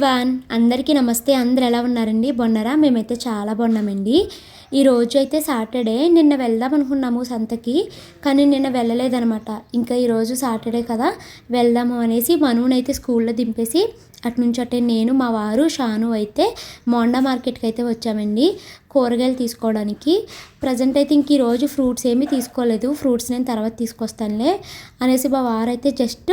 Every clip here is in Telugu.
ఎవ్రీవాన్ అందరికీ నమస్తే. అందరు ఎలా ఉన్నారండి? బొన్నరా మేమైతే చాలా బాగున్నామండి. ఈ రోజు అయితే సాటర్డే. నిన్న వెళ్దాం అనుకున్నాము సంతకి కానీ నిన్న వెళ్ళలేదనమాట ఇంకా ఈరోజు సాటర్డే కదా. వెళ్దాము అనేసి మనువునైతే స్కూల్లో దింపేసి అటు నుంచి అటే నేను మా వారు షాను అయితే మోండా మార్కెట్కి అయితే వచ్చామండి కూరగాయలు తీసుకోవడానికి. ప్రజెంట్ అయితే ఇంక ఈరోజు ఫ్రూట్స్ ఏమీ తీసుకోలేదు. ఫ్రూట్స్ నేను తర్వాత తీసుకొస్తానులే అనేసి మా వారు అయితే జస్ట్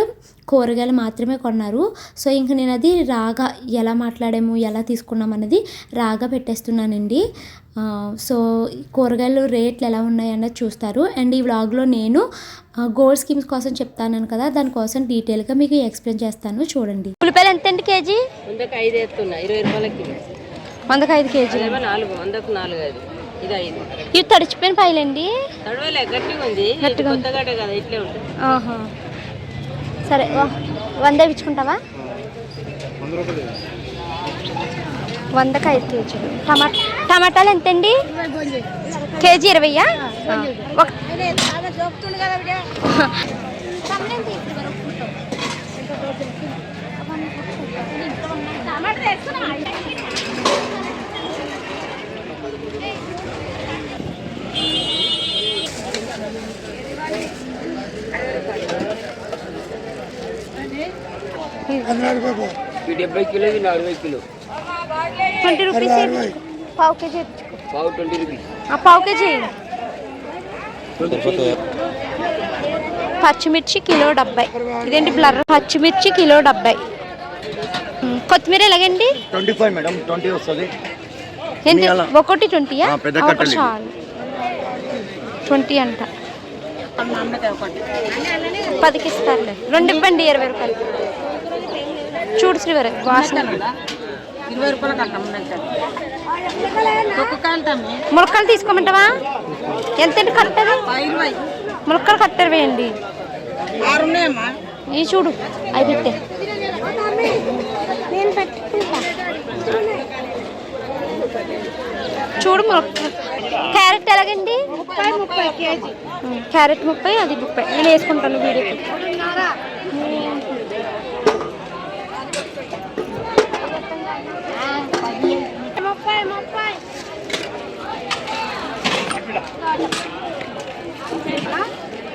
కూరగాయలు మాత్రమే కొన్నారు. సో ఇంక నేను అది రాగా ఎలా మాట్లాడాము ఎలా తీసుకున్నాం అన్నది రాగా పెట్టేస్తున్నానండి. ఆ, సో కూరగాయలు రేట్లు ఎలా ఉన్నాయి అన్నది చూస్తారు. అండ్ ఈ వ్లాగ్లో నేను గోల్డ్ స్కీమ్స్ కోసం చెప్తాను కదా దానికోసం డీటెయిల్గా మీకు ఎక్స్ప్లెయిన్ చేస్తాను. చూడండి. ఉల్లిపాయలు ఎంత అండి కేజీ? వందకు ఐదు ఎత్తున్నా ఇరవై రూపాయలకి వందకు ఐదు కేజీలు అదేమో నాలుగు వందకు నాలుగు ఐదు ఇది ఐదు. ఇవి తడిచిపోయిన పాయలండి. తడవలే గట్టిగా ఉంది కొత్తగాటే కదా ఇట్లే ఉంటుంది. ఆహా. సరే వంద ఇచ్చుకుంటావా వందకు ఐదు కేజీలు టమా టమాటాలు ఎంతండి? కేజీ ఇరవయ్యా ఒక ఈ డెబ్బై కిలో ఇది అరవై కిలో. ట్వంటీ రూపీస్ పావు కేజీ. పావు ట్వంటీ రూపీస్. ఆ, పావు కేజీ పచ్చిమిర్చి కిలో డెబ్బై. ఇదేంటి బ్లర్? పచ్చిమిర్చి కిలో డెబ్బై. కొత్తిమీర ఎలాగండి? ట్వంటీ ఫైవ్ మేడం ట్వంటీ వస్తుంది. అలా? ఒకటి ట్వంటీయా ఇవి. చాలు. ట్వంటీ అంట. పదికి ఇస్తారులే. రెండు ఇవ్వండి ఇరవై రూపాయలు. చూడు శ్రీవరి వాసన. ఇరవై రూపాయలకు ములక్కలు తీసుకోమంటావా? ఎంత కట్టరు ములక్కలు కట్టరు వేయండి. ఈ చూడు అవి పెట్టే. చూడు ములక్క క్యారెట్ ఎలాగండి? క్యారెట్ ముప్పై అది ముప్పై. నేను వేసుకుంటాను వీడియోకి ముప్పై ముప్పై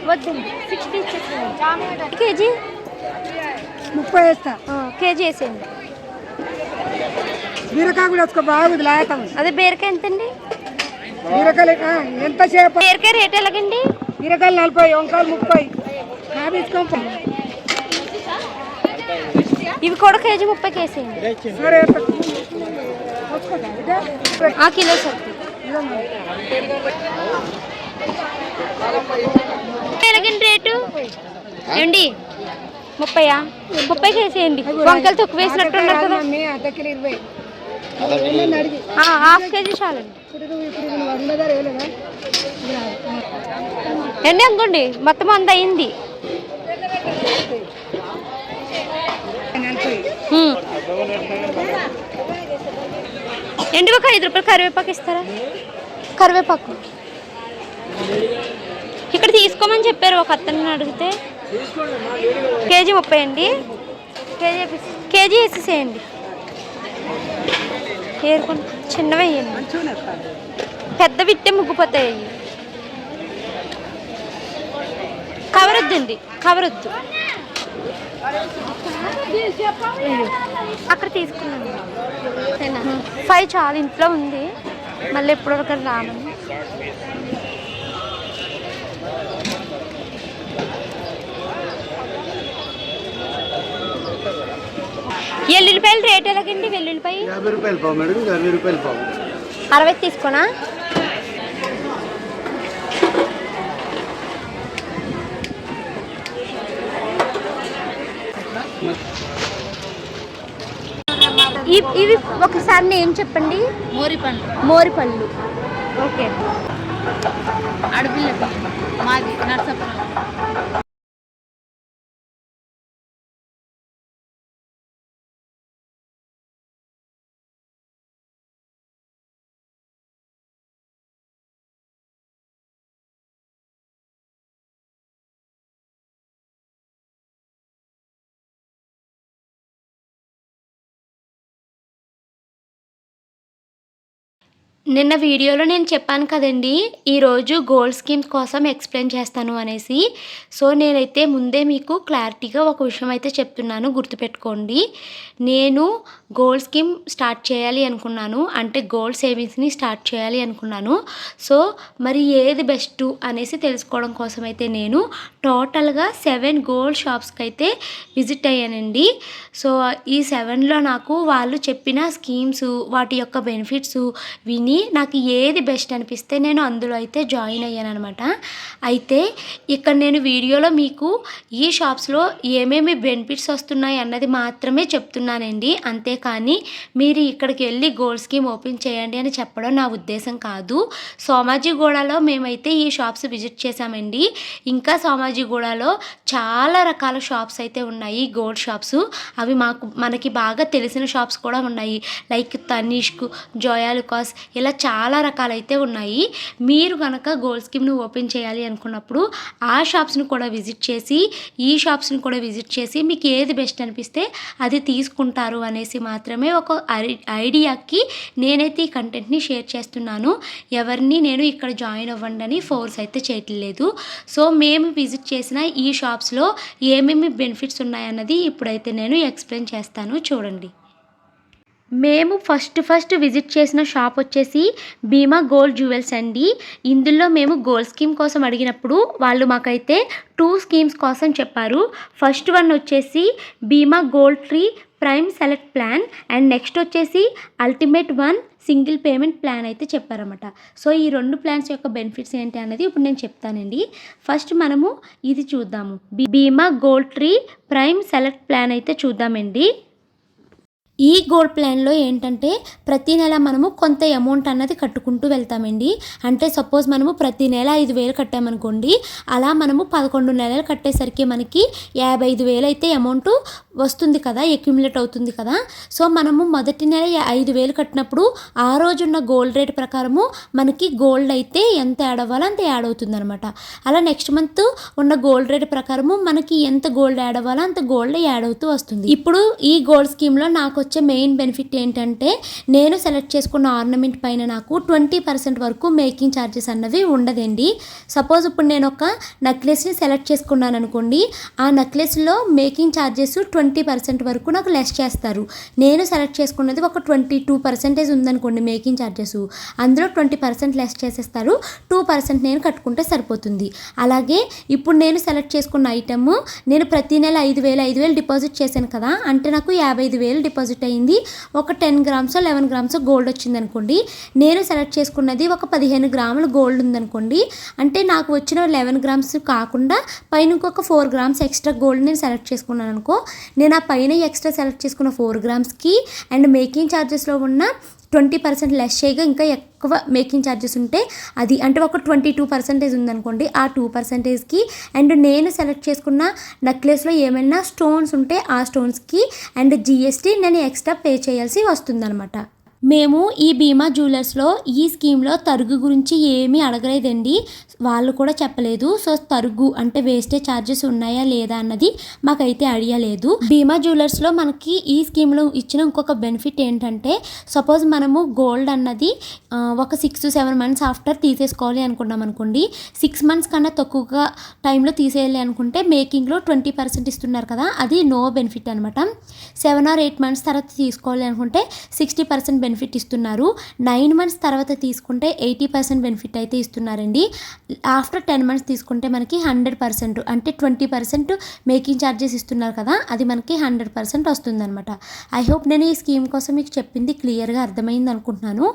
వద్దు. Sixty KG? ముప్పై వేస్తా. కేజీ వేసేయండి. బీరకాయ కూడా వచ్చుకో బాగుంది లేతం అదే బీరకాయ ఎంతండి? బీరకాయలు ఎంతసేపు బీరకాయ రేట్ ఎలాగండి? బీరకాయలు నలభై వంకాయలు ముప్పై. యాభై ఇవి కూడా కేజీ ముప్పై సరే ఇదే? ఆ కిలో సరుకు ఎలాగండి రేటు? ఏమండి? ముప్పయా? ముప్పై వేసేయండి వంకలు తక్కువ వేసినట్టు ఉన్నారు కదా. హాఫ్ కేజీ చాలండి. ఇప్పుడు ఎండి అనుకోండి మొత్తం అంత అయింది. ఎండి ఒక ఐదు రూపాయలు కరివేపాకు ఇస్తారా? కరివేపాకు. ఇక్కడ తీసుకోమని చెప్పారు ఒక అతను అడిగితే. కేజీ ముప్పై అండి. కేజీ కేజీ వేసేసేయండి. ఏరుకొని చిన్నవి వేయండి పెద్ద విట్టే ముగ్గిపోతాయి. కవర్ వద్దండి కవర్ వద్దు అక్కడ తీసుకున్నాను. ఫైవ్ చాలా ఇంట్లో ఉంది. మళ్ళీ ఎప్పుడు అక్కడ రామని ఎల్లుల్లిపాయలు రేట్ ఎలాగండి? వెల్లుల్లిపాయ? యాభై రూపాయలు పావు మేడం ఇది అరవై రూపాయలు పావు. అరవై తీసుకోనా? ఇవి ఒకసారి నేను చెప్పండి. మోరి పండ్లు మోరి పళ్ళు ఓకే. అడవిల్ల మాది నర్సపురం. నిన్న వీడియోలో నేను చెప్పాను కదండి ఈరోజు గోల్డ్ స్కీమ్ కోసం ఎక్స్ప్లెయిన్ చేస్తాను అనేసి. సో నేనైతే ముందే మీకు క్లారిటీగా ఒక విషయం అయితే చెప్తున్నాను గుర్తుపెట్టుకోండి. నేను గోల్డ్ స్కీమ్ స్టార్ట్ చేయాలి అనుకున్నాను అంటే గోల్డ్ సేవింగ్స్ని స్టార్ట్ చేయాలి అనుకున్నాను. సో మరి ఏది బెస్ట్ అనేసి తెలుసుకోవడం కోసం అయితే నేను టోటల్గా సెవెన్ గోల్డ్ షాప్స్కి అయితే విజిట్ అయ్యానండి. సో ఈ సెవెన్లో నాకు వాళ్ళు చెప్పిన స్కీమ్స్ వాటి యొక్క బెనిఫిట్స్ విని నాకు ఏది బెస్ట్ అనిపిస్తే నేను అందులో అయితే జాయిన్ అయ్యాను అనమాట అయితే ఇక్కడ నేను వీడియోలో మీకు ఈ షాప్స్లో ఏమేమి బెనిఫిట్స్ వస్తున్నాయి అన్నది మాత్రమే చెప్తున్నానండి. అంతేకాని మీరు ఇక్కడికి వెళ్ళి గోల్డ్ స్కీమ్ ఓపెన్ చేయండి అని చెప్పడం నా ఉద్దేశం కాదు. సోమాజిగూడలో మేమైతే ఈ షాప్స్ విజిట్ చేశామండి. ఇంకా సోమాజిగూడలో చాలా రకాల షాప్స్ అయితే ఉన్నాయి గోల్డ్ షాప్స్. అవి మాకు మనకి బాగా తెలిసిన షాప్స్ కూడా ఉన్నాయి. లైక్ తనీష్క్ జోయాలుకాస్ ఇలా చాలా రకాలైతే ఉన్నాయి. మీరు కనుక గోల్డ్ స్కీమ్ను ఓపెన్ చేయాలి అనుకున్నప్పుడు ఆ షాప్స్ని కూడా విజిట్ చేసి ఈ షాప్స్ని కూడా విజిట్ చేసి మీకు ఏది బెస్ట్ అనిపిస్తే అది తీసుకుంటారు అనేసి మాత్రమే ఒక ఐ- ఐడియాకి నేనైతే ఈ కంటెంట్ని షేర్ చేస్తున్నాను. ఎవరిని నేను ఇక్కడ జాయిన్ అవ్వండి అని ఫోర్స్ అయితే చేయట్లేదు. సో మేము విజిట్ చేసిన ఈ షాప్స్లో ఏమేమి బెనిఫిట్స్ ఉన్నాయన్నది ఇప్పుడైతే నేను ఎక్స్ప్లెయిన్ చేస్తాను. చూడండి. మేము ఫస్ట్ ఫస్ట్ విజిట్ చేసిన షాప్ వచ్చేసి భీమా గోల్డ్ జ్యువెల్స్ అండి. ఇందులో మేము గోల్డ్ స్కీమ్ కోసం అడిగినప్పుడు వాళ్ళు మాకైతే టూ స్కీమ్స్ కోసం చెప్పారు. ఫస్ట్ వన్ వచ్చేసి Bhima gold tree prime select plan and next వచ్చేసి ultimate one single payment plan అయితే చెప్పారన్నమాట. సో ఈ రెండు ప్లాన్స్ యొక్క బెనిఫిట్స్ ఏంటి అనేది ఇప్పుడు నేను చెప్తానండి. ఫస్ట్ మనము ఇది చూద్దాము. Bima Bhima gold tree prime select plan అయితే చూద్దామండి. ఈ గోల్డ్ ప్లాన్లో ఏంటంటే ప్రతి నెల మనము కొంత అమౌంట్ అన్నది కట్టుకుంటూ వెళ్తామండి. అంటే సపోజ్ మనము ప్రతి నెల ఐదు వేలు కట్టామనుకోండి అలా మనము పదకొండు నెలలు కట్టేసరికి మనకి యాభై ఐదు వేలు అయితే అమౌంట్ వస్తుంది కదా అక్యుములేట్ అవుతుంది కదా. సో మనము మొదటి నెల ఐదు వేలు కట్టినప్పుడు ఆ రోజున్న గోల్డ్ రేట్ ప్రకారము మనకి గోల్డ్ అయితే ఎంత యాడ్ అవ్వాలో అంత యాడ్ అవుతుంది అనమాట అలా నెక్స్ట్ మంత్ ఉన్న గోల్డ్ రేట్ ప్రకారము మనకి ఎంత గోల్డ్ యాడ్ అవ్వాలో అంత గోల్డ్ యాడ్ అవుతూ వస్తుంది. ఇప్పుడు ఈ గోల్డ్ స్కీమ్లో నాకు వచ్చే మెయిన్ బెనిఫిట్ ఏంటంటే నేను సెలెక్ట్ చేసుకున్న ఆర్నమెంట్ పైన నాకు ట్వంటీ పర్సెంట్ వరకు మేకింగ్ ఛార్జెస్ అన్నవి ఉండదండి. సపోజ్ ఇప్పుడు నేను ఒక నెక్లెస్ని సెలెక్ట్ చేసుకున్నాను అనుకోండి ఆ నెక్లెస్లో making charges twenty twenty percent వరకు నాకు లెస్ చేస్తారు. నేను సెలెక్ట్ చేసుకున్నది ఒక ట్వంటీ టూ పర్సెంటేజ్ ఉందనుకోండి మేకింగ్ ఛార్జెస్ అందులో ట్వంటీ పర్సెంట్ లెస్ చేసేస్తారు. టూ పర్సెంట్ నేను కట్టుకుంటే సరిపోతుంది. అలాగే ఇప్పుడు నేను సెలెక్ట్ చేసుకున్న ఐటమ్ నేను ప్రతి నెల ఐదు వేలు ఐదు వేలు డిపాజిట్ చేశాను కదా అంటే నాకు యాభై ఐదు వేలు డిపాజిట్ అయ్యింది ఒక ten grams eleven grams gold వచ్చింది అనుకోండి నేను సెలెక్ట్ చేసుకున్నది ఒక పదిహేను గ్రాములు గోల్డ్ ఉందనుకోండి. అంటే నాకు వచ్చిన లెవెన్ గ్రామ్స్ కాకుండా పైన ఇంకొక ఫోర్ గ్రామ్స్ ఎక్స్ట్రా గోల్డ్ నేను సెలెక్ట్ చేసుకున్నాను అనుకో నేను ఆ పైన ఎక్స్ట్రా సెలెక్ట్ చేసుకున్న ఫోర్ గ్రామ్స్కి అండ్ మేకింగ్ ఛార్జెస్లో ఉన్న ట్వంటీ పర్సెంట్ లెస్ చేయగా ఇంకా ఎక్కువ మేకింగ్ ఛార్జెస్ ఉంటే అది అంటే ఒక ట్వంటీ టూ పర్సెంటేజ్ ఉందనుకోండి ఆ టూ పర్సెంటేజ్కి అండ్ నేను సెలెక్ట్ చేసుకున్న నెక్లెస్లో ఏమైనా స్టోన్స్ ఉంటే ఆ స్టోన్స్కి అండ్ జిఎస్టీ నేను ఎక్స్ట్రా పే చేయాల్సి వస్తుందన్నమాట. మేము ఈ బీమా జ్యువెలర్స్లో ఈ స్కీమ్లో తరుగు గురించి ఏమీ అడగలేదండి. వాళ్ళు కూడా చెప్పలేదు. సో తరుగు అంటే వేస్టేజ్ ఛార్జెస్ ఉన్నాయా లేదా అన్నది మాకైతే ఐడియా లేదు బీమా జ్యువెలర్స్లో మనకి ఈ స్కీమ్లో ఇచ్చిన ఇంకొక బెనిఫిట్ ఏంటంటే సపోజ్ మనము గోల్డ్ అన్నది ఒక six to seven months after తీసేసుకోవాలి అనుకున్నాం అనుకోండి. సిక్స్ మంత్స్ కన్నా తక్కువగా టైంలో తీసేయాలి అనుకుంటే మేకింగ్లో ట్వంటీ పర్సెంట్ ఇస్తున్నారు కదా అది నో బెనిఫిట్ అనమాట సెవెన్ ఆర్ ఎయిట్ మంత్స్ తర్వాత తీసుకోవాలి అనుకుంటే సిక్స్టీ పర్సెంట్ బెనిఫిట్ ఇస్తున్నారు. నైన్ మంత్స్ తర్వాత తీసుకుంటే ఎయిటీ పర్సెంట్ బెనిఫిట్ అయితే ఇస్తున్నారండి. ఆఫ్టర్ టెన్ మంత్స్ తీసుకుంటే మనకి హండ్రెడ్ పర్సెంట్ అంటే ట్వంటీ పర్సెంట్ మేకింగ్ ఛార్జెస్ ఇస్తున్నారు కదా అది మనకి హండ్రెడ్ పర్సెంట్ వస్తుందన్నమాట. ఐ హోప్ నేను ఈ స్కీమ్ కోసం మీకు చెప్పింది క్లియర్గా అర్థమైంది అనుకుంటున్నాను.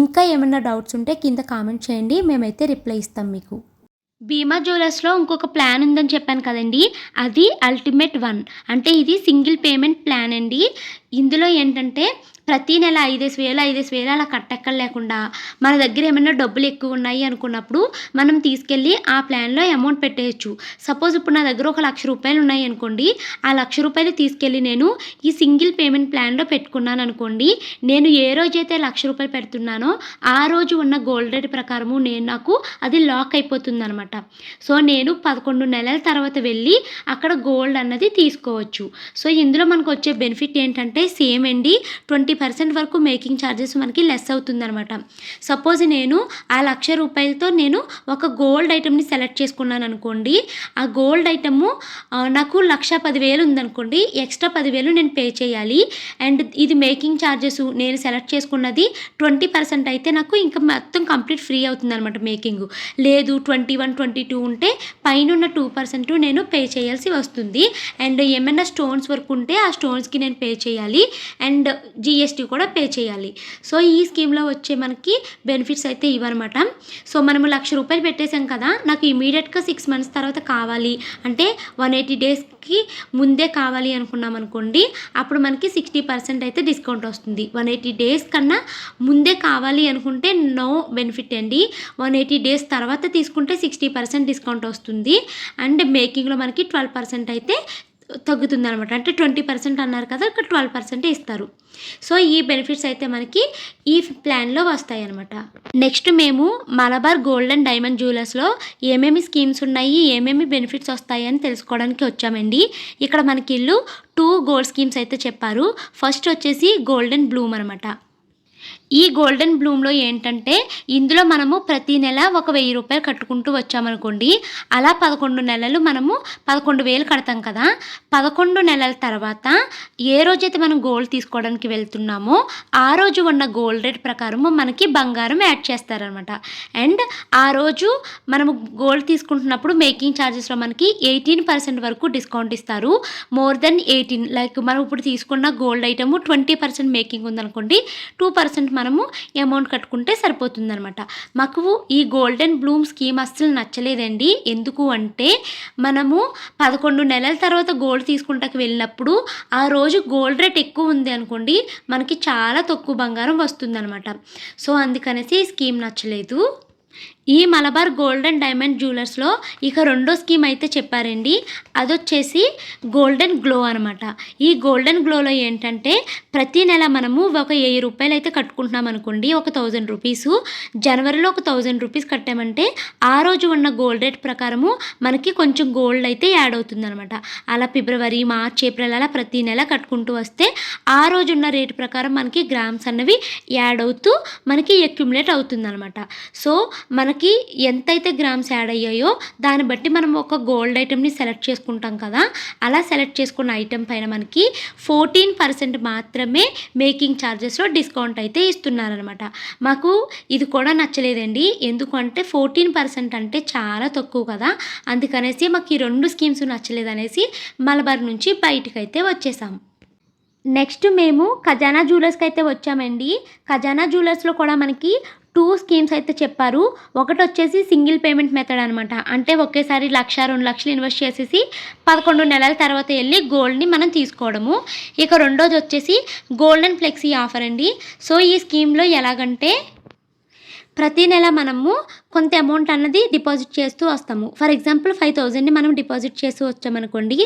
ఇంకా ఏమైనా డౌట్స్ ఉంటే కింద కామెంట్ చేయండి మేమైతే రిప్లై ఇస్తాం మీకు. భీమా జ్యువెలర్స్లో ఇంకొక ప్లాన్ ఉందని చెప్పాను కదండి అది అల్టిమేట్ వన్. అంటే ఇది సింగిల్ పేమెంట్ ప్లాన్ అండి. ఇందులో ఏంటంటే ప్రతి నెల ఐదేసి వేలు ఐదేసి వేలు అలా కట్టెక్కల లేకుండా మన దగ్గర ఏమైనా డబ్బులు ఎక్కువ ఉన్నాయి అనుకున్నప్పుడు మనం తీసుకెళ్ళి ఆ ప్లాన్లో అమౌంట్ పెట్టేయచ్చు. సపోజ్ ఇప్పుడు నా దగ్గర ఒక లక్ష రూపాయలు ఉన్నాయి అనుకోండి ఆ లక్ష రూపాయలు తీసుకెళ్ళి నేను ఈ సింగిల్ పేమెంట్ ప్లాన్లో పెట్టుకున్నాను అనుకోండి నేను ఏ రోజైతే లక్ష రూపాయలు పెడుతున్నానో ఆ రోజు ఉన్న గోల్డ్ రేట్ ప్రకారము నేను నాకు అది లాక్ అయిపోతుంది అనమాట సో నేను పదకొండు నెలల తర్వాత వెళ్ళి అక్కడ గోల్డ్ అన్నది తీసుకోవచ్చు. సో ఇందులో మనకు వచ్చే బెనిఫిట్ ఏంటంటే సేమ్ అండి ట్వంటీ పర్సెంట్ వరకు మేకింగ్ ఛార్జెస్ మనకి లెస్ అవుతుందనమాట సపోజ్ నేను ఆ లక్ష రూపాయలతో నేను ఒక గోల్డ్ ఐటెంని సెలెక్ట్ చేసుకున్నాను అనుకోండి. ఆ గోల్డ్ ఐటెము నాకు లక్ష పదివేలు ఉందనుకోండి. ఎక్స్ట్రా పదివేలు నేను పే చేయాలి. అండ్ ఇది మేకింగ్ ఛార్జెస్ నేను సెలెక్ట్ చేసుకున్నది ట్వంటీ పర్సెంట్ అయితే నాకు ఇంకా మొత్తం కంప్లీట్ ఫ్రీ అవుతుందనమాట మేకింగ్. లేదు ట్వంటీ వన్ ట్వంటీ టూ ఉంటే పైన ఉన్న టూ పర్సెంట్ నేను పే చేయాల్సి వస్తుంది. అండ్ ఏమైనా స్టోన్స్ వరకు ఉంటే ఆ స్టోన్స్కి నేను పే చేయాలి. అండ్ జిఎస్టీ కూడా పే చేయాలి. సో ఈ స్కీమ్లో వచ్చే మనకి బెనిఫిట్స్ అయితే ఇవన్నమాట సో మనము లక్ష రూపాయలు పెట్టేశాం కదా నాకు ఇమీడియట్గా సిక్స్ మంత్స్ తర్వాత కావాలి. అంటే వన్ ఎయిటీ డేస్కి ముందే కావాలి అనుకున్నాం అనుకోండి అప్పుడు మనకి సిక్స్టీ పర్సెంట్ అయితే డిస్కౌంట్ వస్తుంది. వన్ ఎయిటీ డేస్ కన్నా ముందే కావాలి అనుకుంటే నో బెనిఫిట్ అండి. వన్ ఎయిటీ డేస్ తర్వాత తీసుకుంటే సిక్స్టీ పర్సెంట్ డిస్కౌంట్ వస్తుంది. అండ్ మేకింగ్లో మనకి ట్వెల్వ్ పర్సెంట్ అయితే తగ్గుతుంది అనమాట అంటే ట్వంటీ పర్సెంట్ అన్నారు కదా ఇక్కడ ట్వెల్వ్ పర్సెంట్ ఇస్తారు. సో ఈ బెనిఫిట్స్ అయితే మనకి ఈ ప్లాన్లో వస్తాయి అనమాట నెక్స్ట్ మేము మలబార్ గోల్డ్ అండ్ డైమండ్ జ్యువెలర్స్లో ఏమేమి స్కీమ్స్ ఉన్నాయి ఏమేమి బెనిఫిట్స్ వస్తాయి అని తెలుసుకోవడానికి వచ్చామండి. ఇక్కడ మనకి ఇల్లు టూ గోల్డ్ స్కీమ్స్ అయితే చెప్పారు. ఫస్ట్ వచ్చేసి గోల్డెన్ బ్లూమ్ అనమాట ఈ గోల్డెన్ బ్లూమ్లో ఏంటంటే ఇందులో మనము ప్రతి నెల ఒక వెయ్యి రూపాయలు కట్టుకుంటూ వచ్చామనుకోండి. అలా పదకొండు నెలలు మనము పదకొండు వేలు కడతాం కదా. పదకొండు నెలల తర్వాత ఏ రోజైతే మనం గోల్డ్ తీసుకోవడానికి వెళ్తున్నామో ఆ రోజు ఉన్న గోల్డ్ రేట్ ప్రకారము మనకి బంగారం యాడ్ చేస్తారనమాట. అండ్ ఆ రోజు మనము గోల్డ్ తీసుకుంటున్నప్పుడు మేకింగ్ ఛార్జెస్లో మనకి ఎయిటీన్ పర్సెంట్ వరకు డిస్కౌంట్ ఇస్తారు. మోర్ దెన్ ఎయిటీన్ లైక్ మనం ఇప్పుడు తీసుకున్న gold item twenty percent making ఉందనుకోండి టూ పర్సెంట్ మనము అమౌంట్ కట్టుకుంటే సరిపోతుందనమాట మాకు ఈ గోల్డెన్ బ్లూమ్ స్కీమ్ అస్సలు నచ్చలేదండి. ఎందుకు అంటే మనము పదకొండు నెలల తర్వాత గోల్డ్ తీసుకుంటాకి వెళ్ళినప్పుడు ఆ రోజు గోల్డ్ రేట్ ఎక్కువ ఉంది అనుకోండి మనకి చాలా తక్కువ బంగారం వస్తుందనమాట సో అందుకనేసి ఈ స్కీమ్ నచ్చలేదు. ఈ మలబార్ గోల్డ్ అండ్ డైమండ్ జ్యువెలర్స్లో ఇక రెండో స్కీమ్ అయితే చెప్పారండి. అదొచ్చేసి గోల్డెన్ గ్లో అనమాట. ఈ గోల్డెన్ గ్లోలో ఏంటంటే ప్రతి నెల మనము ఒక వెయ్యి రూపాయలు అయితే కట్టుకుంటున్నాం అనుకోండి ఒక థౌజండ్ రూపీసు. జనవరిలో ఒక థౌజండ్ రూపీస్ కట్టామంటే ఆ రోజు ఉన్న గోల్డ్ రేట్ ప్రకారము మనకి కొంచెం గోల్డ్ అయితే యాడ్ అవుతుంది అనమాట అలా ఫిబ్రవరి మార్చ్ ఏప్రిల్ అలా ప్రతి నెల కట్టుకుంటూ వస్తే ఆ రోజు ఉన్న రేటు ప్రకారం మనకి గ్రామ్స్ అన్నవి యాడ్ అవుతూ మనకి అక్యుములేట్ అవుతుంది అనమాట సో మనకి ఎంతైతే గ్రామ్స్ యాడ్ అయ్యాయో దాన్ని బట్టి మనం ఒక గోల్డ్ ఐటెంని సెలెక్ట్ చేసుకుంటాం కదా. అలా సెలెక్ట్ చేసుకున్న ఐటెం పైన మనకి ఫోర్టీన్ పర్సెంట్ మాత్రమే మేకింగ్ ఛార్జెస్లో డిస్కౌంట్ అయితే ఇస్తున్నారనమాట మాకు ఇది కూడా నచ్చలేదండి. ఎందుకంటే ఫోర్టీన్ పర్సెంట్ అంటే చాలా తక్కువ కదా. అందుకనేసి మాకు ఈ రెండు స్కీమ్స్ నచ్చలేదనేసి మలబార్ నుంచి బయటకైతే అయితే వచ్చేసాం. నెక్స్ట్ మేము ఖజానా జ్యువెలర్స్కి అయితే వచ్చామండి. ఖజానా జ్యువెలర్స్లో కూడా మనకి టూ స్కీమ్స్ అయితే చెప్పారు. ఒకటి వచ్చేసి సింగిల్ పేమెంట్ మెథడ్ అనమాట అంటే ఒకేసారి లక్ష రెండు లక్షలు ఇన్వెస్ట్ చేసేసి పదకొండు నెలల తర్వాత వెళ్ళి గోల్డ్ని మనం తీసుకోవడము. ఇక రెండోది వచ్చేసి గోల్డెన్ ఫ్లెక్సీ ఆఫర్ అండి. సో ఈ స్కీమ్లో ఎలాగంటే ప్రతి నెల మనము కొంత అమౌంట్ అన్నది డిపాజిట్ చేస్తూ వస్తాము. ఫర్ ఎగ్జాంపుల్ ఫైవ్ థౌజండ్ని మనం డిపాజిట్ చేస్తూ వచ్చామనుకోండి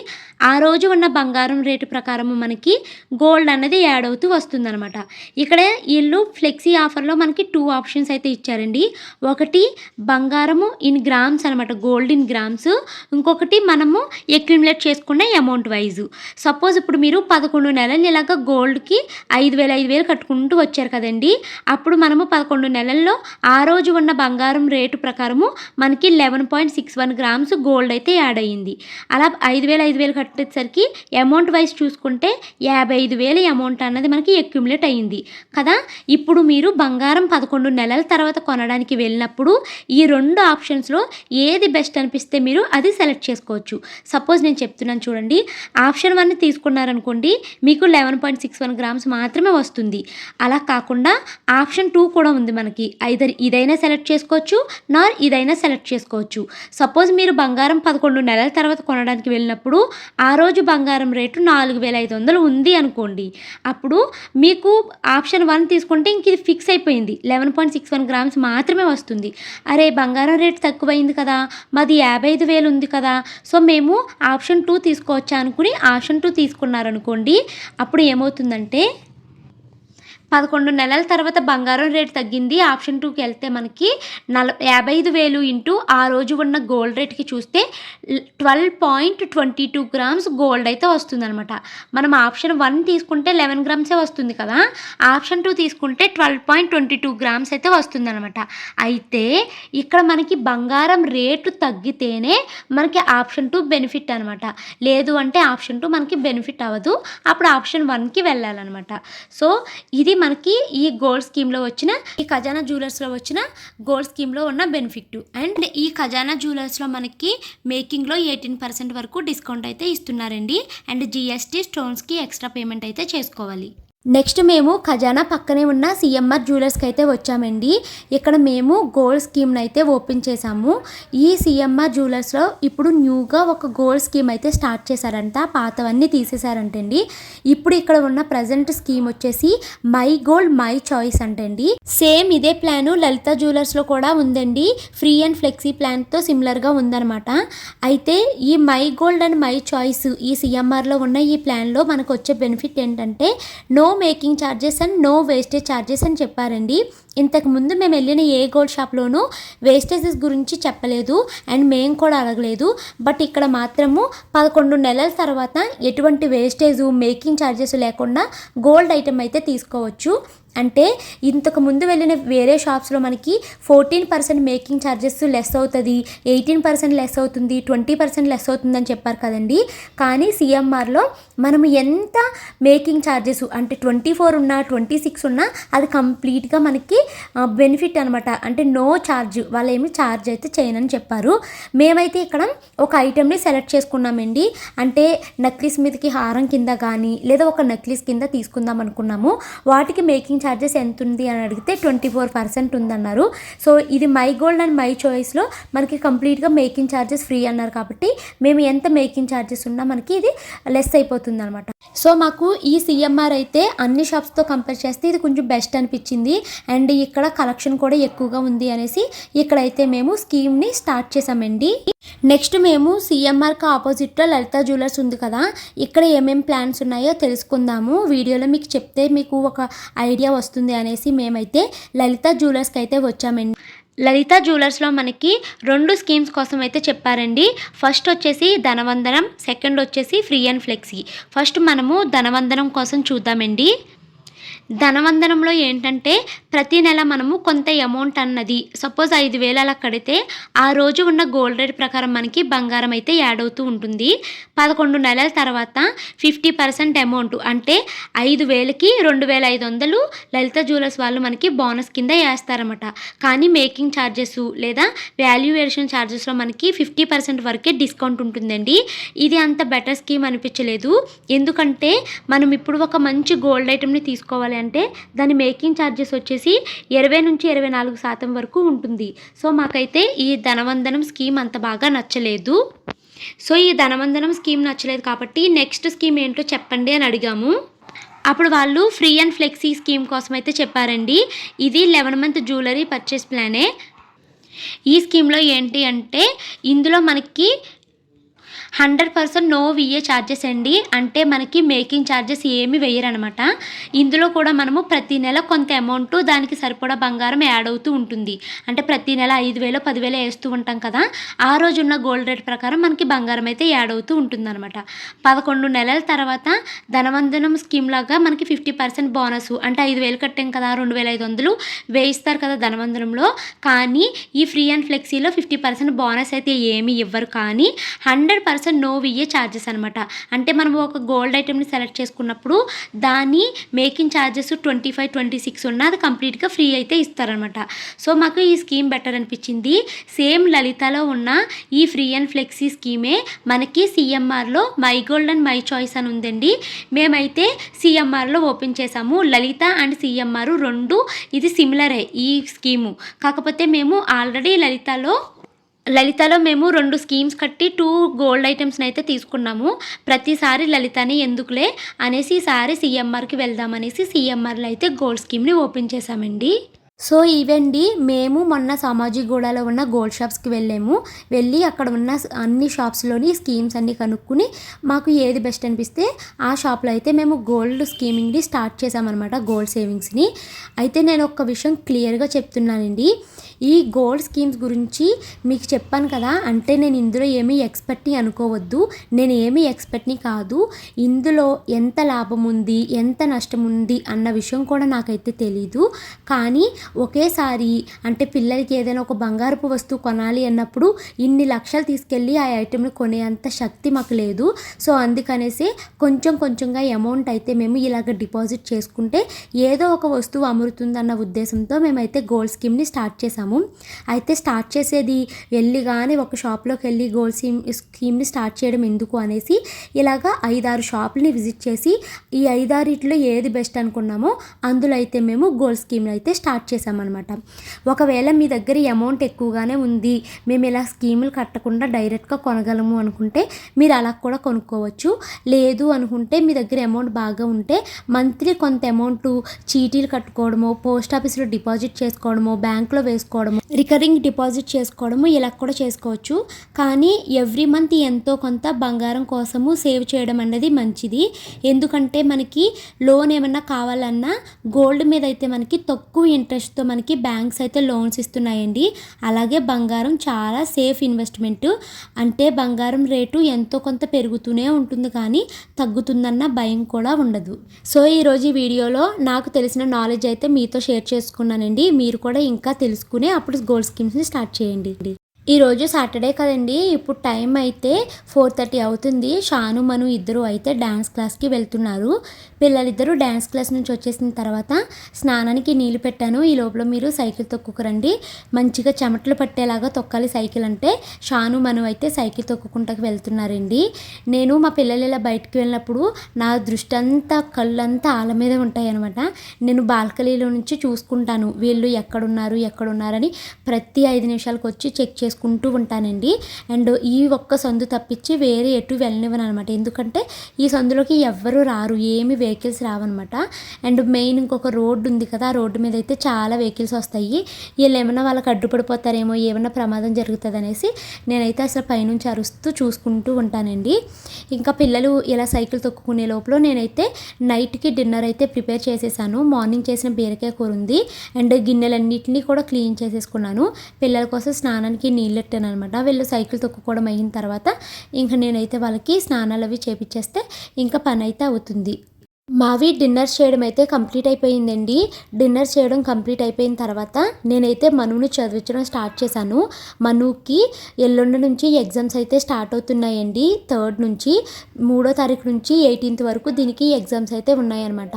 ఆ రోజు ఉన్న బంగారం రేటు ప్రకారం మనకి గోల్డ్ అన్నది యాడ్ అవుతూ వస్తుందన్నమాట. ఇక్కడ వీళ్ళు ఫ్లెక్సీ ఆఫర్లో మనకి టూ ఆప్షన్స్ అయితే ఇచ్చారండి. ఒకటి బంగారము ఇన్ గ్రామ్స్ అనమాట గోల్డ్ ఇన్ గ్రామ్స్ ఇంకొకటి మనము ఎక్యుమిలేట్ చేసుకున్న అమౌంట్ వైజు సపోజ్ ఇప్పుడు మీరు పదకొండు నెలలు ఇలాగ గోల్డ్కి ఐదు వేలు ఐదు వేలు కట్టుకుంటూ వచ్చారు కదండి అప్పుడు మనము పదకొండు నెలల్లో ఆ రోజు ఉన్న బంగారం రేటు రేటు ప్రకారము మనకి eleven point six one grams gold అయితే యాడ్ అయ్యింది. అలా ఐదు వేలు ఐదు వేలు కట్టేసరికి అమౌంట్ వైజ్ చూసుకుంటే యాభై ఐదు వేల అమౌంట్ అన్నది మనకి అక్యుములేట్ అయ్యింది. కదా? ఇప్పుడు మీరు బంగారం పదకొండు నెలల తర్వాత కొనడానికి వెళ్ళినప్పుడు ఈ రెండు ఆప్షన్స్లో ఏది బెస్ట్ అనిపిస్తే మీరు అది సెలెక్ట్ చేసుకోవచ్చు. సపోజ్ నేను చెప్తున్నాను చూడండి. ఆప్షన్ వన్ తీసుకున్నారనుకోండి మీకు eleven point six one grams మాత్రమే వస్తుంది. అలా కాకుండా ఆప్షన్ టూ కూడా ఉంది మనకి. ఐదర్ ఇదైనా సెలెక్ట్ చేసుకోవచ్చు నార్ ఇదైనా సెలెక్ట్ చేసుకోవచ్చు. సపోజ్ మీరు బంగారం పదకొండు నెలల తర్వాత కొనడానికి వెళ్ళినప్పుడు ఆ రోజు బంగారం రేటు నాలుగు వేల ఐదు వందలు ఉంది అనుకోండి. అప్పుడు మీకు ఆప్షన్ వన్ తీసుకుంటే ఇంక ఇది ఫిక్స్ అయిపోయింది. Eleven point six one grams మాత్రమే వస్తుంది. అరే బంగారం రేటు తక్కువైంది కదా మాది యాభై ఐదు వేలు ఉంది కదా. సో మేము ఆప్షన్ టూ తీసుకోవచ్చా అనుకుని ఆప్షన్ టూ తీసుకున్నారనుకోండి అప్పుడు ఏమవుతుందంటే పదకొండు నెలల తర్వాత బంగారం రేటు తగ్గింది. ఆప్షన్ టూకి వెళ్తే మనకి నల యాభై ఐదు వేలు ఇంటూ ఆ రోజు ఉన్న గోల్డ్ రేట్కి చూస్తే twelve point twenty two grams gold అయితే వస్తుందన్నమాట. మనం ఆప్షన్ వన్ తీసుకుంటే లెవెన్ గ్రామ్సే వస్తుంది కదా. ఆప్షన్ టూ తీసుకుంటే twelve point twenty two grams అయితే వస్తుందన్నమాట. అయితే ఇక్కడ మనకి బంగారం రేటు తగ్గితేనే మనకి ఆప్షన్ టూ బెనిఫిట్ అనమాట లేదు అంటే ఆప్షన్ టూ మనకి బెనిఫిట్ అవ్వదు. అప్పుడు ఆప్షన్ వన్కి వెళ్ళాలన్నమాట. సో ఇది మనకి ఈ గోల్డ్ స్కీమ్లో వచ్చిన ఈ ఖజానా జ్యువెలర్స్లో వచ్చిన గోల్డ్ స్కీమ్లో ఉన్న బెనిఫిట్. అండ్ ఈ ఖజానా జ్యువెలర్స్లో మనకి మేకింగ్లో ఎయిటీన్ పర్సెంట్ వరకు డిస్కౌంట్ అయితే ఇస్తున్నారండి. అండ్ జిఎస్టీ స్టోన్స్కి ఎక్స్ట్రా పేమెంట్ అయితే చేసుకోవాలి. నెక్స్ట్ మేము ఖజానా పక్కనే ఉన్న సిఎంఆర్ జ్యువెలర్స్కి అయితే వచ్చామండి. ఇక్కడ మేము గోల్డ్ స్కీమ్ని అయితే ఓపెన్ చేసాము ఈ సిఎంఆర్ జ్యువెలర్స్లో ఇప్పుడు న్యూగా ఒక గోల్డ్ స్కీమ్ అయితే స్టార్ట్ చేశారంట. పాతవన్నీ తీసేశారంటండి. ఇప్పుడు ఇక్కడ ఉన్న ప్రజెంట్ స్కీమ్ వచ్చేసి మై గోల్డ్ మై చాయిస్ అంటండి. సేమ్ ఇదే ప్లాను లలిత జ్యువెలర్స్లో కూడా ఉందండి. ఫ్రీ అండ్ ఫ్లెక్సీ ప్లాన్తో సిమిలర్గా ఉందన్నమాట. అయితే ఈ my gold and my choice ఈ సిఎంఆర్లో ఉన్న ఈ ప్లాన్లో మనకు వచ్చే బెనిఫిట్ ఏంటంటే no making charges and no wastage charges అని చెప్పారండి. ఇంతకు ముందు మేము వెళ్ళిన ఏ గోల్డ్ షాప్లోనూ వేస్టేజెస్ గురించి చెప్పలేదు అండ్ మేము కూడా అడగలేదు. బట్ ఇక్కడ మాత్రము పదకొండు నెలల తర్వాత ఎటువంటి వేస్టేజ్ మేకింగ్ ఛార్జెస్ లేకుండా గోల్డ్ ఐటెం అయితే తీసుకోవచ్చు. అంటే ఇంతకు ముందు వెళ్ళిన వేరే షాప్స్లో మనకి fourteen percent making charges less అవుతుంది ఎయిటీన్ పర్సెంట్ లెస్ అవుతుంది ట్వంటీ పర్సెంట్ లెస్ అవుతుందని చెప్పారు కదండి. కానీ సిఎంఆర్లో మనం ఎంత మేకింగ్ ఛార్జెస్ అంటే ట్వంటీ ఫోర్ ఉన్నా ట్వంటీ సిక్స్ ఉన్నా అది కంప్లీట్గా మనకి బెనిఫిట్ అనమాట అంటే నో ఛార్జ్ వాళ్ళు ఏమి ఛార్జ్ అయితే చేయనని చెప్పారు. మేమైతే ఇక్కడ ఒక ఐటెంని సెలెక్ట్ చేసుకున్నామండి. అంటే నక్లీస్ మీదకి హారం కింద కానీ లేదా ఒక నక్లీస్ కింద తీసుకుందాం అనుకున్నాము. వాటికి మేకింగ్ ఛార్జెస్ ఎంత ఉంది అని అడిగితే ట్వంటీ ఫోర్ పర్సెంట్ ఉందన్నారు. సో ఇది మై గోల్డ్ అండ్ మై చాయిస్లో మనకి కంప్లీట్గా మేకింగ్ ఛార్జెస్ ఫ్రీ అన్నారు కాబట్టి మేము ఎంత మేకింగ్ ఛార్జెస్ ఉన్నా మనకి ఇది లెస్ అయిపోతుంది అనమాట సో మాకు ఈ సిఎంఆర్ అయితే అన్ని షాప్స్తో కంపేర్ చేస్తే ఇది కొంచెం బెస్ట్ అనిపించింది. అండ్ ఇక్కడ కలెక్షన్ కూడా ఎక్కువగా ఉంది అనేసి ఇక్కడైతే మేము స్కీమ్ని స్టార్ట్ చేసామండి నెక్స్ట్ మేము సిఎంఆర్కి ఆపోజిట్లో లలిత జ్యువెలర్స్ ఉంది కదా ఇక్కడ ఏమేమి ప్లాన్స్ ఉన్నాయో తెలుసుకుందాము. వీడియోలో మీకు చెప్తే మీకు ఒక ఐడియా వస్తుంది అనేసి మేమైతే లలిత జ్యువెలర్స్కి అయితే వచ్చామండి. లలిత జ్యువెలర్స్లో మనకి రెండు స్కీమ్స్ కోసం అయితే చెప్పారండి. ఫస్ట్ వచ్చేసి ధనవందనం సెకండ్ వచ్చేసి ఫ్రీ అండ్ ఫ్లెక్సీ. ఫస్ట్ మనము ధనవందనం కోసం చూద్దామండి. ధనవందనంలో ఏంటంటే ప్రతి నెల మనము కొంత అమౌంట్ అన్నది. సపోజ్ ఐదు వేలు అలా కడితే ఆ రోజు ఉన్న గోల్డ్ రేట్ ప్రకారం మనకి బంగారం అయితే యాడ్ అవుతూ ఉంటుంది. పదకొండు నెలల తర్వాత ఫిఫ్టీ పర్సెంట్ అమౌంట్ అంటే ఐదు వేలకి రెండు వేల ఐదు వందలు లలిత జ్యువెలర్స్ వాళ్ళు మనకి బోనస్ కింద వేస్తారన్నమాట. కానీ మేకింగ్ ఛార్జెస్ లేదా వాల్యుయేషన్ ఛార్జెస్లో మనకి ఫిఫ్టీ పర్సెంట్ వరకే డిస్కౌంట్ ఉంటుందండి. ఇది అంత బెటర్ స్కీమ్ అనిపించలేదు. ఎందుకంటే మనం ఇప్పుడు ఒక మంచి గోల్డ్ ఐటెంని తీసుకోవాలి అంటే దాని మేకింగ్ ఛార్జెస్ వచ్చేసి ఇరవై నుంచి ఇరవై నాలుగు శాతం వరకు ఉంటుంది. సో మాకైతే ఈ ధనవందనం స్కీమ్ అంత బాగా నచ్చలేదు. సో ఈ ధనవందనం స్కీమ్ నచ్చలేదు కాబట్టి నెక్స్ట్ స్కీమ్ ఏంటో చెప్పండి అని అడిగాము. అప్పుడు వాళ్ళు ఫ్రీ అండ్ ఫ్లెక్సీ స్కీమ్ కోసం అయితే చెప్పారండి. ఇది లెవెన్ మంత్ జ్యువెలరీ పర్చేస్ ప్లానే. ఈ స్కీమ్లో ఏంటి అంటే ఇందులో మనకి hundred percent no VA charges అండి. అంటే మనకి మేకింగ్ ఛార్జెస్ ఏమి వేయరనమాట ఇందులో కూడా మనము ప్రతి నెల కొంత అమౌంట్ దానికి సరిపడా బంగారం యాడ్ అవుతూ ఉంటుంది. అంటే ప్రతి నెల ఐదు వేలు పదివేలు వేస్తూ ఉంటాం కదా. ఆ రోజున్న గోల్డ్ రేట్ ప్రకారం మనకి బంగారం అయితే యాడ్ అవుతూ ఉంటుందన్నమాట. పదకొండు నెలల తర్వాత ధనవందనం స్కీమ్ లాగా మనకి ఫిఫ్టీ పర్సెంట్ బోనస్ అంటే ఐదు వేలు కట్టాం కదా రెండు వేల ఐదు వందలు వేయిస్తారు కదా ధనవందనంలో. కానీ ఈ ఫ్రీ అండ్ ఫ్లెక్సీలో ఫిఫ్టీ పర్సెంట్ బోనస్ అయితే ఏమి ఇవ్వరు. కానీ hundred percent no VA charges అనమాట అంటే మనం ఒక గోల్డ్ ఐటెంని సెలెక్ట్ చేసుకున్నప్పుడు దాని making charges twenty five twenty six ఉన్న అది కంప్లీట్గా ఫ్రీ అయితే ఇస్తారనమాట సో మాకు ఈ స్కీమ్ బెటర్ అనిపించింది. సేమ్ లలితలో ఉన్న ఈ ఫ్రీ అండ్ ఫ్లెక్సీ స్కీమే మనకి సిఎంఆర్లో my gold and my choice అని ఉందండి. మేమైతే సిఎంఆర్లో ఓపెన్ చేసాము. లలిత అండ్ సిఎంఆర్ రెండు. ఇది సిమిలరే ఈ స్కీము కాకపోతే మేము ఆల్రెడీ లలితలో లలితలో మేము రెండు స్కీమ్స్ కట్టి టూ గోల్డ్ ఐటమ్స్ని అయితే తీసుకున్నాము. ప్రతిసారి లలితని ఎందుకులే అనేసి ఈసారి సిఎంఆర్కి వెళ్దామనేసి సిఎంఆర్లో అయితే గోల్డ్ స్కీమ్ని ఓపెన్ చేశామండి. సో ఇవండి మేము మొన్న సామాజిగూడలో ఉన్న గోల్డ్ షాప్స్కి వెళ్ళాము. వెళ్ళి అక్కడ ఉన్న అన్ని షాప్స్లోని స్కీమ్స్ అన్ని కనుక్కుని మాకు ఏది బెస్ట్ అనిపిస్తే ఆ షాప్లో అయితే మేము గోల్డ్ స్కీమింగ్ని స్టార్ట్ చేసామన్నమాట గోల్డ్ సేవింగ్స్ని. అయితే నేను ఒక విషయం క్లియర్గా చెప్తున్నానండి. ఈ గోల్డ్ స్కీమ్స్ గురించి మీకు చెప్పాను కదా అంటే నేను ఇందులో ఏమీ ఎక్స్పర్ట్ని అనుకోవద్దు. నేను ఏమీ ఎక్స్పర్ట్ని కాదు. ఇందులో ఎంత లాభం ఉంది ఎంత నష్టం ఉంది అన్న విషయం కూడా నాకైతే తెలీదు. కానీ ఒకేసారి అంటే పిల్లలకి ఏదైనా ఒక బంగారపు వస్తువు కొనాలి అన్నప్పుడు ఇన్ని లక్షలు తీసుకెళ్ళి ఆ ఐటెంని కొనేంత శక్తి మాకు లేదు. సో అందుకనేసి కొంచెం కొంచెంగా అమౌంట్ అయితే మేము ఇలాగ డిపాజిట్ చేసుకుంటే ఏదో ఒక వస్తువు అమ్ముతుందన్న ఉద్దేశంతో మేమైతే గోల్డ్ స్కీమ్ని స్టార్ట్ చేసాము అయితే స్టార్ట్ చేసేది వెళ్ళి కానీ ఒక షాప్లోకి వెళ్ళి గోల్డ్ స్కీమ్ స్కీమ్ని స్టార్ట్ చేయడం ఎందుకు అనేసి ఇలాగా ఐదారు షాపులని విజిట్ చేసి ఈ ఐదారిట్లో ఏది బెస్ట్ అనుకున్నామో అందులో అయితే మేము గోల్డ్ స్కీమ్ని అయితే స్టార్ట్ చేసామన్నమాట ఒకవేళ మీ దగ్గర అమౌంట్ ఎక్కువగానే ఉంది మేము ఇలా స్కీములు కట్టకుండా డైరెక్ట్గా కొనగలము అనుకుంటే మీరు అలా కూడా కొనుక్కోవచ్చు. లేదు అనుకుంటే మీ దగ్గర అమౌంట్ బాగా ఉంటే మంత్లీ కొంత అమౌంట్ చీటీలు కట్టుకోవడమో పోస్ట్ ఆఫీస్లో డిపాజిట్ చేసుకోవడము బ్యాంక్లో చేసుకోవడము రికరింగ్ డిపాజిట్ చేసుకోవడము ఇలా కూడా చేసుకోవచ్చు. కానీ ఎవ్రీ మంత్ ఎంతో కొంత బంగారం కోసము సేవ్ చేయడం అనేది మంచిది. ఎందుకంటే మనకి లోన్ ఏమన్నా కావాలన్నా గోల్డ్ మీద అయితే మనకి తక్కువ ఇంట్రెస్ట్తో మనకి బ్యాంక్స్ అయితే లోన్స్ ఇస్తున్నాయండి. అలాగే బంగారం చాలా సేఫ్ ఇన్వెస్ట్మెంట్ అంటే బంగారం రేటు ఎంతో కొంత పెరుగుతూనే ఉంటుంది కానీ తగ్గుతుందన్న భయం కూడా ఉండదు. సో ఈరోజు ఈ వీడియోలో నాకు తెలిసిన నాలెడ్జ్ అయితే మీతో షేర్ చేసుకున్నానండి. మీరు కూడా ఇంకా తెలుసుకునే అప్పుడు గోల్డ్ స్కీమ్స్ని స్టార్ట్ చేయండి. ఈరోజు సాటర్డే కదండి ఇప్పుడు టైం అయితే ఫోర్ థర్టీ అవుతుంది. షాను మను ఇద్దరు అయితే డ్యాన్స్ క్లాస్కి వెళ్తున్నారు. పిల్లలిద్దరూ డ్యాన్స్ క్లాస్ నుంచి వచ్చేసిన తర్వాత స్నానానికి నీళ్ళు పెట్టాను. ఈ లోపల మీరు సైకిల్ తొక్కుకురండి. మంచిగా చెమటలు పట్టేలాగా తొక్కాలి సైకిల్ అంటే. షాను మను అయితే సైకిల్ తొక్కుకుంటాకి వెళ్తున్నారండి. నేను మా పిల్లలు ఇలా బయటకు వెళ్ళినప్పుడు నా దృష్టి అంతా కళ్ళంతా ఆల మీద ఉంటాయి అనమాట నేను బాల్కనీలో నుంచి చూసుకుంటాను. వీళ్ళు ఎక్కడున్నారు ఎక్కడున్నారని ప్రతి ఐదు నిమిషాలకు వచ్చి చెక్ చేసుకుంటూ ఉంటానండి. అండ్ ఈ ఒక్క సందు తప్పించి వేరే ఎటు వెళ్ళనివ్వను అనమాట ఎందుకంటే ఈ సందులోకి ఎవ్వరూ రారు ఏమి వెహికల్స్ రావన్నమాట. అండ్ మెయిన్ ఇంకొక రోడ్డు ఉంది కదా ఆ రోడ్డు మీద అయితే చాలా వెహికల్స్ వస్తాయి. వీళ్ళు ఏమైనా వాళ్ళకి అడ్డుపడిపోతారేమో ఏమైనా ప్రమాదం జరుగుతుంది అనేసి నేనైతే అసలు పైనుంచి అరుస్తూ చూసుకుంటూ ఉంటానండి. ఇంకా పిల్లలు ఇలా సైకిల్ తొక్కుకునే లోపల నేనైతే నైట్కి డిన్నర్ అయితే ప్రిపేర్ చేసేసాను. మార్నింగ్ చేసిన బీరకాయ కూర ఉంది. అండ్ గిన్నెలన్నింటినీ కూడా క్లీన్ చేసేసుకున్నాను. పిల్లల కోసం స్నానానికి నీళ్ళు పెట్టాను అనమాట వీళ్ళు సైకిల్ తొక్కుకోవడం అయిన తర్వాత ఇంకా నేనైతే వాళ్ళకి స్నానాలు అవి చేపించేస్తే ఇంకా పని అయితే అవుతుంది. మావి డిన్నర్ చేయడం అయితే కంప్లీట్ అయిపోయిందండి. డిన్నర్ చేయడం కంప్లీట్ అయిపోయిన తర్వాత నేనైతే మనుని చదివించడం స్టార్ట్ చేశాను. మనుకి ఎల్లుండి నుంచి ఎగ్జామ్స్ అయితే స్టార్ట్ అవుతున్నాయండి. థర్డ్ నుంచి మూడో తారీఖు నుంచి ఎయిటీన్త్ వరకు దీనికి ఎగ్జామ్స్ అయితే ఉన్నాయన్నమాట.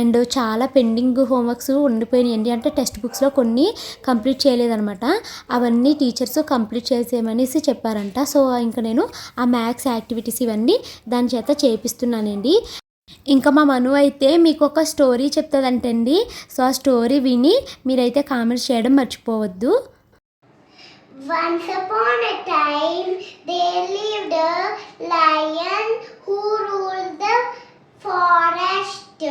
అండ్ చాలా పెండింగ్ హోంవర్క్స్ ఉండిపోయినాయండి. అంటే టెక్స్ట్ బుక్స్లో కొన్ని కంప్లీట్ చేయలేదన్నమాట. అవన్నీ టీచర్స్ కంప్లీట్ చేసేయమనేసి చెప్పారంట. సో ఇంకా నేను ఆ మ్యాథ్స్ యాక్టివిటీస్ ఇవన్నీ దాని చేత చేపిస్తున్నానండి. ఇంకా మా మను అయితే మీకు ఒక స్టోరీ చెప్తుందంటండి సో ఆ స్టోరీ విని మీరైతే కామెంట్స్ చేయడం మర్చిపోవద్దు Once upon a time, there lived a lion who ruled the forest.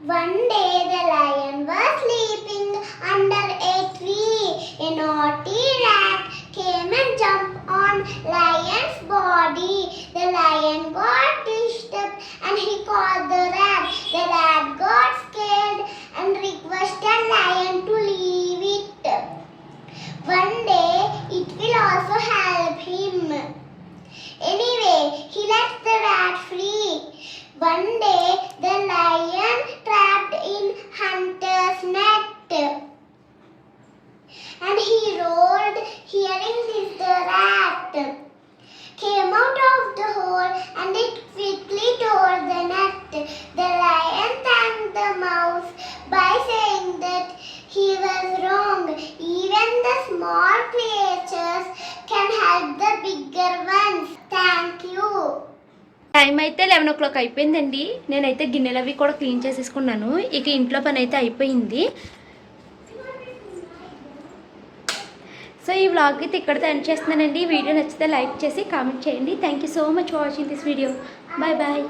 One day, the lion was sleeping under a tree. A naughty rat came and jumped on lion's body. The lion got disturbed and he called the rat. The rat got scared and requested lion to leave it. One day it will also help him. Anyway, he left the rat అయితే గిన్నెలు అవి కూడా క్లీన్ చేసేసుకున్నాను. ఇక ఇంట్లో పని అయితే అయిపోయింది. సో ఈ వ్లాగ్ అయితే ఇక్కడితో ఎండ్ చేస్తున్నానండి. వీడియో నచ్చితే లైక్ చేసి కామెంట్ చేయండి. Thank you so much for watching this video bye bye